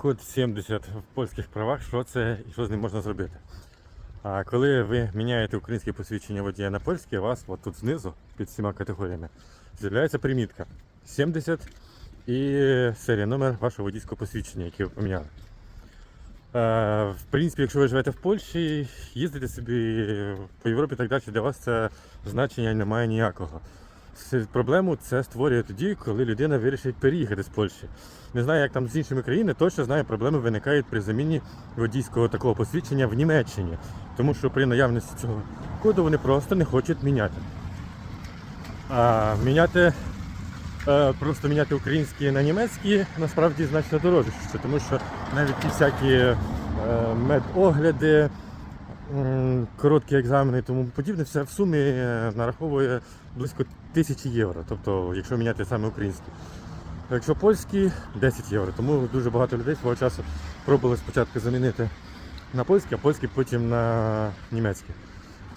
Код 70 в польських правах, що це і що з ним можна зробити. А коли ви міняєте українське посвідчення водія на польське, у вас от тут знизу під всіма категоріями з'являється примітка 70 і серія номер вашого водійського посвідчення, яке ви поміняли. Е, В принципі, якщо ви живете в Польщі, їздите собі по Європі і так далі, для вас це значення немає ніякого. Проблему це створює тоді, коли людина вирішить переїхати з Польщі. Не знаю, як там з іншими країнами, точно знаю, проблеми виникають при заміні водійського такого посвідчення в Німеччині. Тому що при наявності цього коду вони просто не хочуть міняти. А міняти е, просто міняти українські на німецькі насправді значно дорожче, тому що навіть ті всякі е, медогляди, короткі екзамени і тому подібне, все в сумі е, нараховує близько тисячі євро. Тобто, якщо міняти саме українські. Якщо польські 10 євро. Тому дуже багато людей свого часу пробували спочатку замінити на польські, а польські потім на німецькі.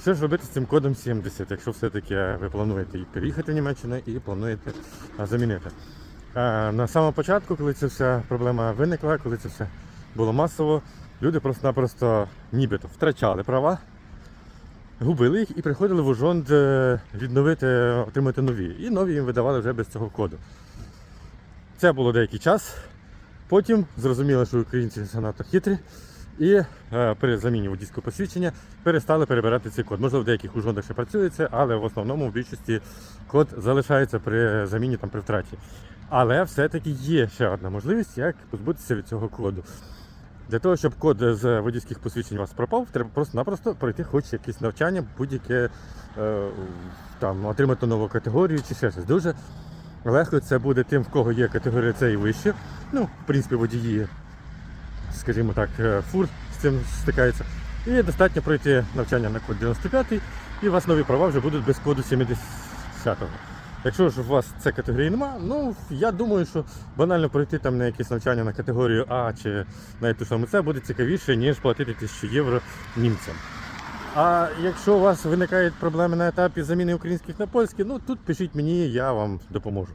Що ж робити з цим кодом 70, якщо все-таки ви плануєте і переїхати в Німеччину і плануєте замінити? А, на самому початку, коли ця вся проблема виникла, коли це все було масово, люди просто-напросто нібито втрачали права, губили їх і приходили в Ужонд е, відновити, отримати нові. І нові їм видавали вже без цього коду. Це було деякий час. Потім зрозуміли, що українці занадто хитрі, і е, при заміні водійського посвідчення перестали перебирати цей код. Можливо, в деяких ужгодах ще працює це, але в основному в більшості код залишається при заміні там при втраті. Але все-таки є ще одна можливість, як позбутися від цього коду. Для того, щоб код з водійських посвідчень у вас пропав, треба просто-напросто пройти хоч якесь навчання, будь-яке е, там, отримати нову категорію чи ще щось. Дуже легко це буде тим, в кого є категорія С і вище. Ну, в принципі, водії, скажімо так, е, фур з цим стикаються. І достатньо пройти навчання на код 95 і у вас нові права вже будуть без коду 70-го. Якщо ж у вас це категорії нема, ну я думаю, що банально пройти там на якісь навчання на категорію А чи навіть ту саме С буде цікавіше, ніж платити 1000 євро німцям. А якщо у вас виникають проблеми на етапі заміни українських на польські, ну тут пишіть мені, я вам допоможу.